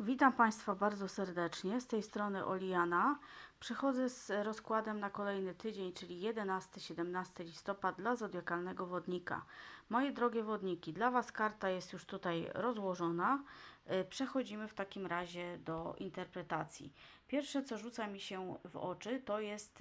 Witam Państwa bardzo serdecznie. Z tej strony Oliana. Przychodzę z rozkładem na kolejny tydzień, czyli 11-17 listopad dla zodiakalnego wodnika. Moje drogie wodniki, dla Was karta jest już tutaj rozłożona. Y, Przechodzimy w takim razie do interpretacji. Pierwsze, co rzuca mi się w oczy, to, jest,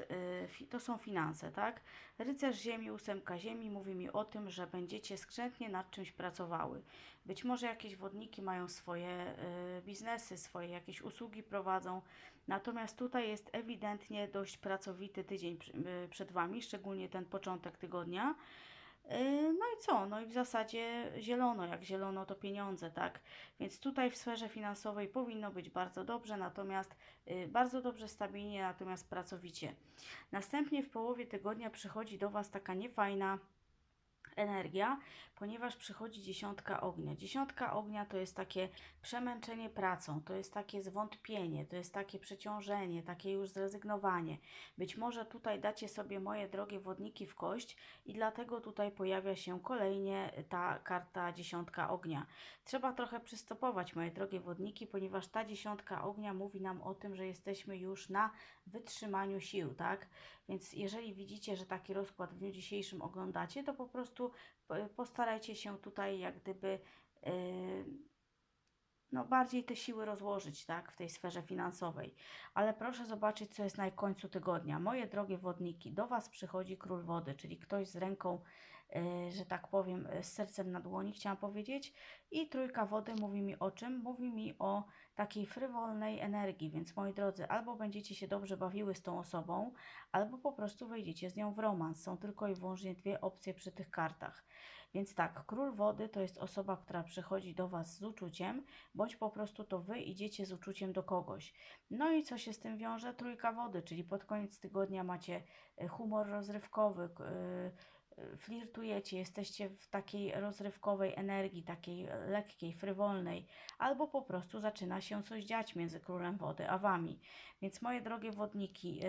y, to są finanse, tak? Rycerz Ziemi, ósemka Ziemi mówi mi o tym, że będziecie skrzętnie nad czymś pracowały. Być może jakieś wodniki mają swoje y, biznesy, swoje jakieś usługi prowadzą, natomiast tutaj jest ewidentnie dość pracowity tydzień y, przed Wami, szczególnie ten początek tygodnia. Y, No i co? No i w zasadzie zielono, jak zielono to pieniądze, tak? Więc tutaj w sferze finansowej powinno być bardzo dobrze, natomiast y, bardzo dobrze, stabilnie, natomiast pracowicie. Następnie w połowie tygodnia przychodzi do Was taka niefajna energia, ponieważ przychodzi dziesiątka ognia. Dziesiątka ognia to jest takie przemęczenie pracą, to jest takie zwątpienie, to jest takie przeciążenie, takie już zrezygnowanie. Być może tutaj dacie sobie moje drogie wodniki w kość i dlatego tutaj pojawia się kolejnie ta karta dziesiątka ognia. Trzeba trochę przystopować moje drogie wodniki, ponieważ ta dziesiątka ognia mówi nam o tym, że jesteśmy już na wytrzymaniu sił, tak? Więc jeżeli widzicie, że taki rozkład w dniu dzisiejszym oglądacie, to po prostu p- postarajcie się tutaj jak gdyby yy, no, bardziej te siły rozłożyć tak, w tej sferze finansowej. Ale proszę zobaczyć, co jest na końcu tygodnia. Moje drogie wodniki, do Was przychodzi król wody, czyli ktoś z ręką, yy, że tak powiem, yy, z sercem na dłoni, chciałam powiedzieć. I trójka wody mówi mi o czym? Mówi mi o takiej frywolnej energii. Więc moi drodzy, albo będziecie się dobrze bawiły z tą osobą, albo po prostu wejdziecie z nią w romans. Są tylko i wyłącznie dwie opcje przy tych kartach. Więc tak, król wody to jest osoba, która przychodzi do Was z uczuciem, bądź po prostu to Wy idziecie z uczuciem do kogoś. No i co się z tym wiąże? Trójka wody, czyli pod koniec tygodnia macie e, humor rozrywkowy, y, y, flirtujecie, jesteście w takiej rozrywkowej energii, takiej lekkiej, frywolnej, albo po prostu zaczyna się coś dziać między królem wody a Wami. Więc moje drogie wodniki,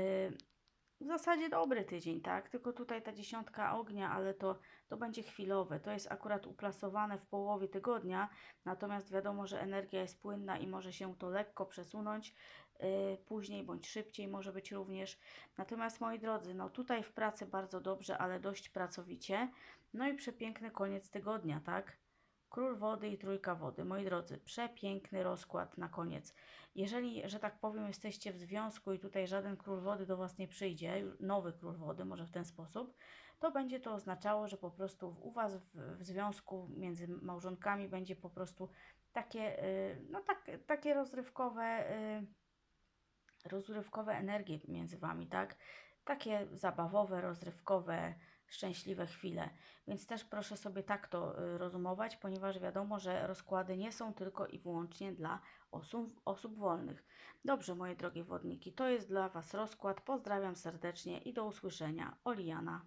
w zasadzie dobry tydzień, tak? Tylko tutaj ta dziesiątka ognia, ale to, to będzie chwilowe. To jest akurat uplasowane w połowie tygodnia, natomiast wiadomo, że energia jest płynna i może się to lekko przesunąć yy, później bądź szybciej może być również. Natomiast moi drodzy, no tutaj w pracy bardzo dobrze, ale dość pracowicie. No i przepiękny koniec tygodnia, tak? Król wody i trójka wody. Moi drodzy, przepiękny rozkład na koniec. Jeżeli, że tak powiem, jesteście w związku i tutaj żaden król wody do Was nie przyjdzie, nowy król wody, może w ten sposób, to będzie to oznaczało, że po prostu u Was w, w związku między małżonkami będzie po prostu takie, y, no tak, takie rozrywkowe, y, rozrywkowe energie między Wami, tak? Takie zabawowe, rozrywkowe, szczęśliwe chwile. Więc też proszę sobie tak to y, rozumować, ponieważ wiadomo, że rozkłady nie są tylko i wyłącznie dla osób, osób wolnych. Dobrze, moje drogie wodniki, to jest dla Was rozkład. Pozdrawiam serdecznie i do usłyszenia. Oliana.